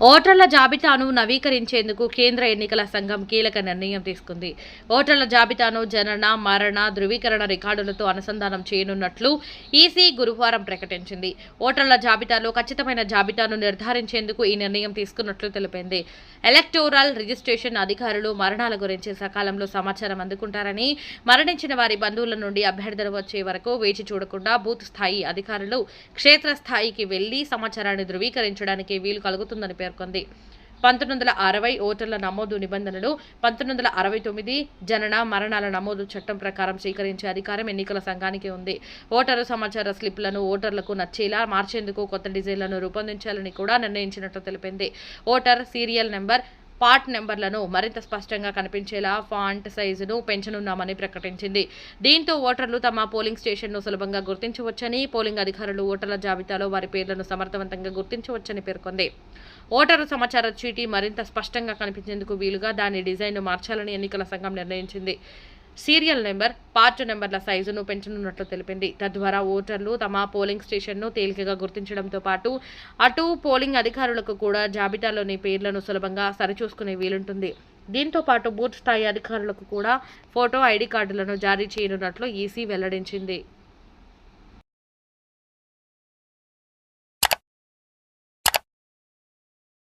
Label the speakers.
Speaker 1: ఓటర్ల జాబితాను నవీకరించేందుకు కేంద్ర ఎన్నికల సంఘం కీలక నిర్ణయం తీసుకుంది. ఓటర్ల జాబితాను జనన మరణ ధృవీకరణ రికార్డులతో అనుసంధానం చేయనున్నట్లు ఈసీ గురువారం ప్రకటించింది. ఓటర్ల జాబితాలో ఖచ్చితమైన జాబితాను నిర్ధారించేందుకు ఈ నిర్ణయం తీసుకున్నట్లు తెలిపింది. ఎలక్టోరల్ రిజిస్ట్రేషన్ అధికారులు మరణాల గురించి సకాలంలో సమాచారం అందుకుంటారని మరణించిన వారి బంధువుల నుండి అభ్యర్థులు వచ్చే వరకు వేచి చూడకుండా బూత్ స్థాయి అధికారులు క్షేత్రస్థాయికి వెళ్ళి సమాచారాన్ని ధృవీకరించడానికి వీలు కలుగుతుందని పేర్కొంది. పంతొమ్మిది వందల అరవై ఓటర్ల నమోదు నిబంధనలు పంతొమ్మిది వందల అరవై తొమ్మిది జనన మరణాల నమోదు చట్టం ప్రకారం స్వీకరించే అధికారం ఎన్నికల సంఘానికి ఉంది. ఓటరు సమాచార స్లిప్లను ఓటర్లకు నచ్చేలా మార్చేందుకు కొత్త డిజైన్లను రూపొందించాలని కూడా నిర్ణయించినట్లు తెలిపింది. ఓటర్ సీరియల్ నెంబర్ పార్ట్ నెంబర్లను మరింత స్పష్టంగా కనిపించేలా ఫాంట్ సైజును పెంచనున్నామని ప్రకటించింది. దీంతో ఓటర్లు తమ పోలింగ్ స్టేషన్ను సులభంగా గుర్తించవచ్చని పోలింగ్ అధికారులు ఓటర్ల జాబితాలో వారి పేర్లను సమర్థవంతంగా గుర్తించవచ్చని పేర్కొంది. ఓటరు సమాచార చీటీ మరింత స్పష్టంగా కనిపించేందుకు వీలుగా దాని డిజైన్ను మార్చాలని ఎన్నికల సంఘం నిర్ణయించింది. సీరియల్ నెంబర్ పార్ట్ నెంబర్ల సైజును పెంచనున్నట్లు తెలిపింది. తద్వారా ఓటర్లు తమ పోలింగ్ స్టేషన్ను తేలికగా గుర్తించడంతో పాటు అటు పోలింగ్ అధికారులకు కూడా జాబితాలోని పేర్లను సులభంగా సరిచూసుకునే వీలుంటుంది. దీంతో పాటు బూత్ స్థాయి అధికారులకు కూడా ఫోటో ఐడి కార్డులను జారీ చేయనున్నట్లు ఈసీ వెల్లడించింది.